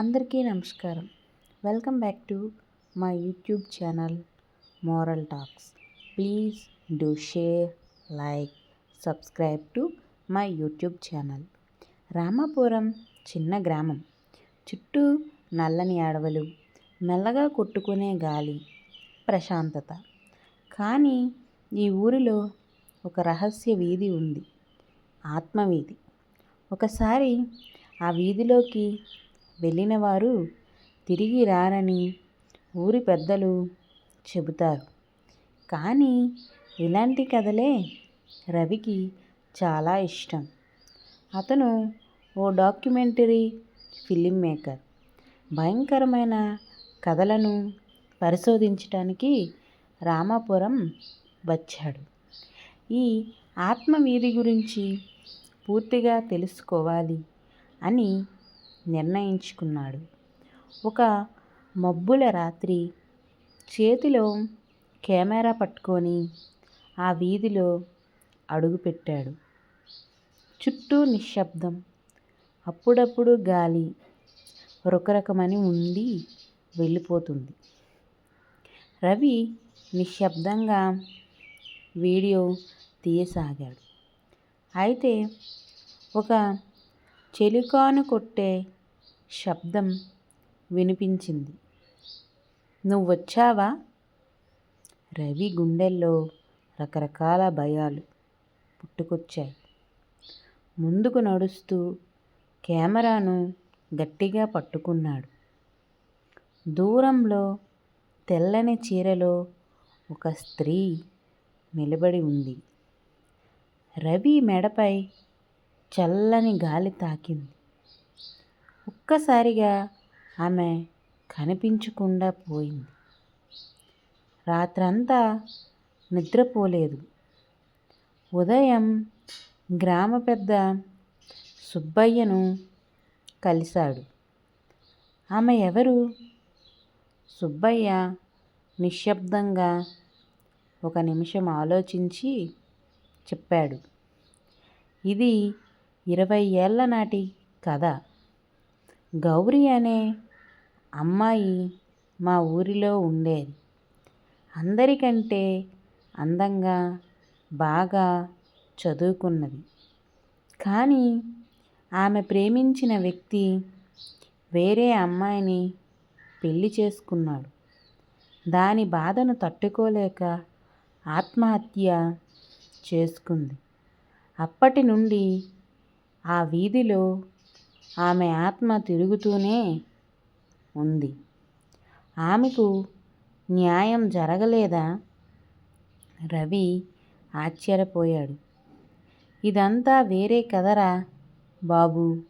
అందరికీ నమస్కారం. Welcome back to my YouTube channel moral talks. Please do share like subscribe to my YouTube channel. Ramapuram చిన్న గ్రామం. చుట్టూ నల్లని అడవులు మెల్లగా కొట్టుకునే గాలి ప్రశాంతత. కానీ ఈ ఊరిలో ఒక రహస్య వీధి ఉంది. ఆత్మవీధి. ఒకసారి ఆ వీధిలోకి వెళ్ళినవారు తిరిగి రారని ఊరి పెద్దలు చెబుతారు. కానీ ఇలాంటి కథలే రవికి చాలా ఇష్టం. అతను ఓ డాక్యుమెంటరీ ఫిలిం మేకర్. భయంకరమైన కథలను పరిశోధించడానికి రామాపురం వచ్చాడు. ఈ ఆత్మవీధి గురించి పూర్తిగా తెలుసుకోవాలి అని నిర్ణయించుకున్నాడు. ఒక మబ్బుల రాత్రి చేతిలో కెమెరా పట్టుకొని ఆ వీధిలో అడుగుపెట్టాడు. చుట్టూ నిశ్శబ్దం. అప్పుడప్పుడు గాలి రొకరకమని ఉండి వెళ్ళిపోతుంది. రవి నిశ్శబ్దంగా వీడియో తీయసాగాడు. అయితే ఒక చెలికాను కొట్టే శబ్దం వినిపించింది. నువ్వొచ్చావా? రవి గుండెల్లో రకరకాల భయాలు పుట్టుకొచ్చాయి. ముందుకు నడుస్తూ కెమెరాను గట్టిగా పట్టుకున్నాడు. దూరంలో తెల్లని చీరలో ఒక స్త్రీ నిలబడి ఉంది. రవి మెడపై చల్లని గాలి తాకింది. ఒక్కసారిగా ఆమె కనిపించకుండా పోయింది. రాత్రంతా నిద్రపోలేదు. ఉదయం గ్రామ పెద్ద సుబ్బయ్యను కలిశాడు. ఆమె ఎవరు? సుబ్బయ్య నిశ్శబ్దంగా ఒక నిమిషం ఆలోచించి చెప్పాడు. ఇది ఇరవై ఏళ్ళ నాటి కథ. గౌరీ అనే అమ్మాయి మా ఊరిలో ఉండేది. అందరికంటే అందంగా బాగా చదువుకున్నది. కానీ ఆమె ప్రేమించిన వ్యక్తి వేరే అమ్మాయిని పెళ్ళి చేసుకున్నాడు. దాని బాధను తట్టుకోలేక ఆత్మహత్య చేసుకుంది. అప్పటి నుండి ఆ వీధిలో ఆమె ఆత్మ తిరుగుతూనే ఉంది. ఆమెకు న్యాయం జరగలేదా? రవి ఆశ్చర్యపోయాడు. ఇదంతా వేరే కదరా బాబు?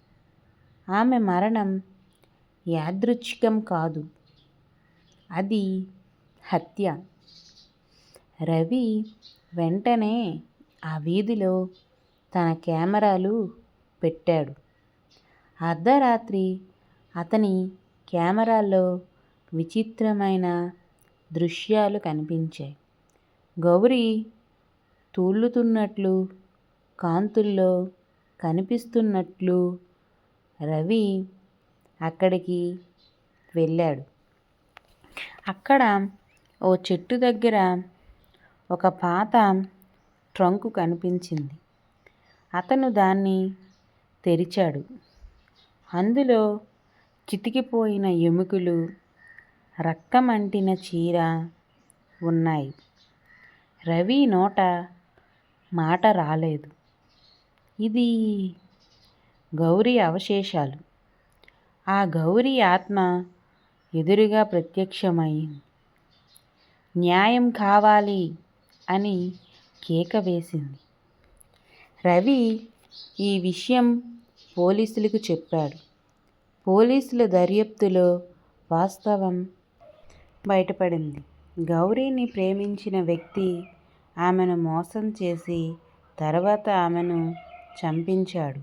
ఆమె మరణం యాదృచ్ఛికం కాదు. అది హత్య. రవి వెంటనే ఆ వీధిలో తన కెమెరాలు పెట్టాడు. అర్ధరాత్రి అతని కెమెరాలో విచిత్రమైన దృశ్యాలు కనిపించాయి. గౌరీ తూలుతున్నట్లు కాంతుల్లో కనిపిస్తున్నట్లు రవి అక్కడికి వెళ్ళాడు. అక్కడ ఓ చెట్టు దగ్గర ఒక పాత ట్రంకు కనిపించింది. అతను దాన్ని తెరిచాడు. అందులో చితికిపోయిన ఎముకలు రక్తమంటిన చీర ఉన్నాయి. రవి నోట మాట రాలేదు. ఇది గౌరీ అవశేషాలు. ఆ గౌరీ ఆత్మ ఎదురుగా ప్రత్యక్షమైంది న్యాయం కావాలి అని కేక వేసింది. రవి ఈ విషయం పోలీసులకు చెప్పాడు. పోలీసుల దర్యాప్తులో వాస్తవం బయటపడింది. గౌరీని ప్రేమించిన వ్యక్తి ఆమెను మోసం చేసి తర్వాత ఆమెను చంపించాడు.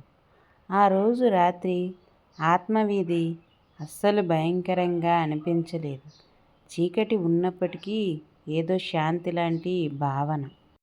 ఆ రోజు రాత్రి ఆత్మవీధి అస్సలు భయంకరంగా అనిపించలేదు. చీకటి ఉన్నప్పటికీ ఏదో శాంతి లాంటి భావన.